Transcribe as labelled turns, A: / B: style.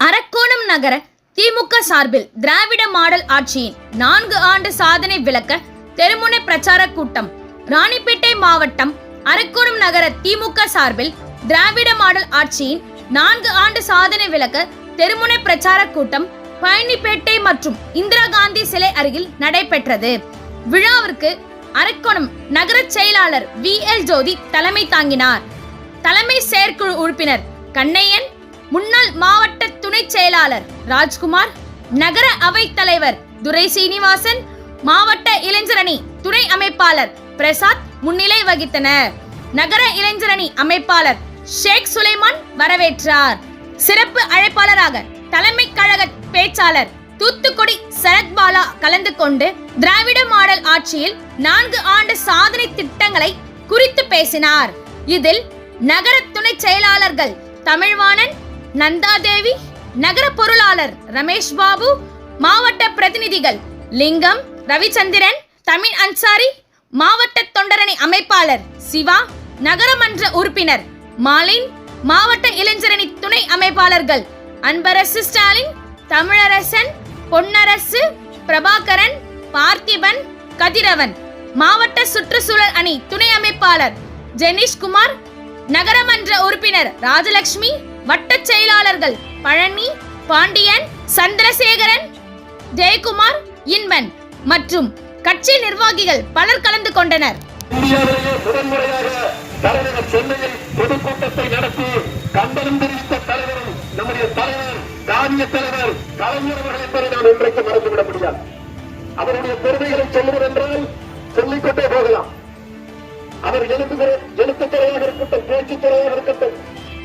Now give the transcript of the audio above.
A: அரக்கோணம் நகர திமுக சார்பில் திராவிட மாடல் ஆட்சியின் நான்கு ஆண்டு சாதனை விளக்க தெருமுனை பிரச்சார கூட்டம். ராணிப்பேட்டை மாவட்டம் அரக்கோணம் நகர திமுக சார்பில் திராவிட மாடல் ஆட்சியின் நான்கு ஆண்டு சாதனை விளக்க தெருமுனை பிரச்சார கூட்டம் பழனிப்பேட்டை மற்றும் இந்திரா காந்தி சிலை அருகில் நடைபெற்றது. விழாவிற்கு அரக்கோணம் நகர செயலாளர் வி எல் ஜோதி தலைமை தாங்கினார். தலைமை செயற்குழு உறுப்பினர் கண்ணையன் முன்னாள் மாவட்ட துணை செயலாளர் ராஜ்குமார் நகர அவைத் தலைவர் துரை சீனிவாசன் மாவட்ட இளைஞரணி துணை அமைப்பாளர் பிரசாத் முன்னிலை வகித்தனர். நகர இளைஞரணி அமைப்பாளர் ஷேக் சுலைமான் வரவேற்றார். சிறப்பு அழைப்பாளராக தலைமை பேச்சாளர் தூத்துக்குடி சரத்பாலா கலந்து கொண்டு திராவிட மாடல் ஆட்சியில் நான்கு ஆண்டு சாதனை திட்டங்களை குறித்து பேசினார். இதில் நகர துணை செயலாளர்கள் தமிழ்வாணன் நந்தாதேவி நகர பொருளாளர் ரமேஷ் பாபு மாவட்ட பிரதிநிதிகள் லிங்கம் ரவிச்சந்திரன் தமிழ் அன்சாரி மாவட்ட தொண்டரணி அமைப்பாளர் சிவா நகரமன்ற உறுப்பினர் மாலின் மாவட்ட இளைஞரணி துணை அமைப்பாளர்கள் அன்பரசு ஸ்டாலின் தமிழரசன் பொன்னரசு பிரபாகரன் பார்த்திபன் கதிரவன். மாவட்ட சுற்றுச்சூழல் அணி துணை அமைப்பாளர் ஜெனிஷ்குமார் நகரமன்ற உறுப்பினர் ராஜலட்சுமி வட்டச் செயலாளர்கள் பழனி பாண்டியன் சந்திரசேகரன் ஜெயக்குமார் இன்பன் மற்றும் கட்சி நிர்வாகிகள் பலர் கலந்து கொண்டனர்.
B: மாநில தலைவர் கலைஞர் அவர்கள் என்பதை நாம் இன்றைக்கு மறந்துவிட முடியாது. அவருடைய பெருமைகளை சொல்லுவதென்றால் சொல்லிக்கொண்டே போகலாம். அவர் எழுத்துகிற எழுத்துத்துறையாக இருக்கட்டும் பேச்சுத்துறையாக இருக்கட்டும்